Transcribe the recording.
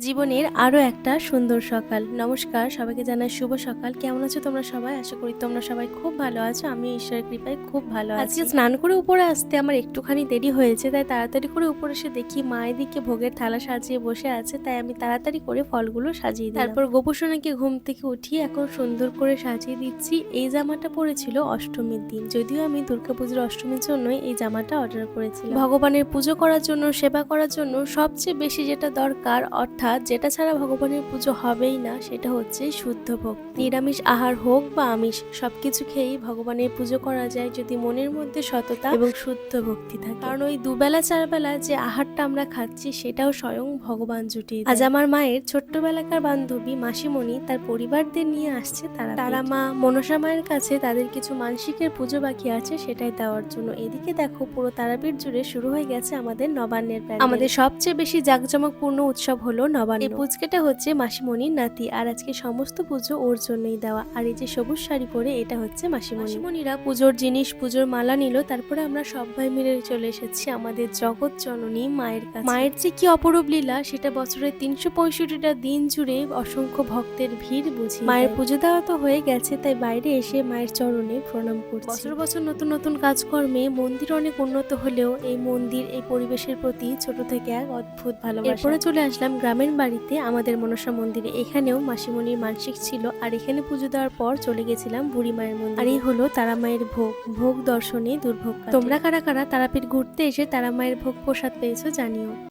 জীবনের আরও একটা সুন্দর সকাল। নমস্কার সবাইকে জানাই শুভ সকাল। কেমন আছো তোমরা সবাই? আশা করি তোমরা সবাই খুব ভালো আছো। আমি ঈশ্বরের কৃপায় খুব ভালো আছি। আজকে স্নান করে উপরে আসতে আমার একটুখানি দেরি হয়েছে তাই তাড়াতাড়ি করে উপরে এসে দেখি মায়ের দিকে ভোগের থালা সাজিয়ে বসে আছে তাই আমি তাড়াতাড়ি করে ফলগুলো সাজিয়ে দিই তারপর গোপসোনাকে ঘুম থেকে উঠিয়ে এখন সুন্দর করে সাজিয়ে দিচ্ছি। এই জামাটা পরেছিল অষ্টমীর দিন। যদিও আমি দুর্গাপুজোর অষ্টমীর জন্যই এই জামাটা অর্ডার করেছিলাম। ভগবানের পুজো করার জন্য সেবা করার জন্য সবচেয়ে বেশি যেটা দরকার অর্থাৎ যেটা ছাড়া ভগবানের পুজো হবেই না সেটা হচ্ছে শুদ্ধ ভক্তি। নিরামিষ আহার হোক বা আমিষ সবকিছু খেয়েই ভগবানের পুজো করা যায় যদি মনের মধ্যে সততা এবং শুদ্ধ ভক্তি থাকে। কারণ ওই দুবেলা চারবেলা যে আহারটা আমরা খাচ্ছি সেটাও স্বয়ং ভগবান জুটি আজ আমার মায়ের ছোট্টবেলাকার বান্ধবী মাসিমণি তার পরিবারদের নিয়ে আসছে তারা তারা মা মনসা মায়ের কাছে তাদের কিছু মানসিকের পুজো বাকি আছে সেটাই দেওয়ার জন্য। এদিকে দেখো পুরো তারাপীঠ জুড়ে শুরু হয়ে গেছে আমাদের নবান্নের প্যান্ডেল। আমাদের সবচেয়ে বেশি জাঁকজমকপূর্ণ উৎসব হলো নবান্ন। এই পুচকেটা হচ্ছে মাসিমণির নাতি আর আজকে সমস্ত পুজো ওর জন্যই দেওয়া। আর এই যে সবুজ শাড়ি পরে এটা হচ্ছে মাসিমণি। মাসিমণিরা পুজোর জিনিস পুজোর মালা নিল তারপরে আমরা সবাই মিলে চলে এসেছি আমাদের জগৎ জননী মায়ের কাছে। মায়ের যে কি অপরূপ লীলা সেটা বছরের তিনশো পঁয়ষট্টিটা দিন জুড়ে অসংখ্য ভক্তের ভিড় বুঝি মায়ের পুজো দেওয়া তো হয়ে গেছে তাই বাইরে এসে মায়ের চরণে প্রণাম করছি। বছর বছর নতুন নতুন কাজকর্মে মন্দির অনেক উন্নত হলেও এই মন্দির এই পরিবেশের প্রতি ছোট থেকে এক অদ্ভুত ভালোবাসা। এরপরে চলে আসলাম গ্রামের বাড়িতে আমাদের মনসা মন্দিরে। এখানেও মাসিমণির মানসিক ছিল, আর এখানে পুজো দেওয়ার পর চলে গেছিলাম বুড়ি মায়ের মন্দির। আর এই হলো তারা মায়ের ভোগ ভোগ দর্শনে দুর্ভোগ তোমরা কারা কারা তারাপীঠ ঘুরতে এসে তারা মায়ের ভোগ প্রসাদ পেয়েছ জানিও।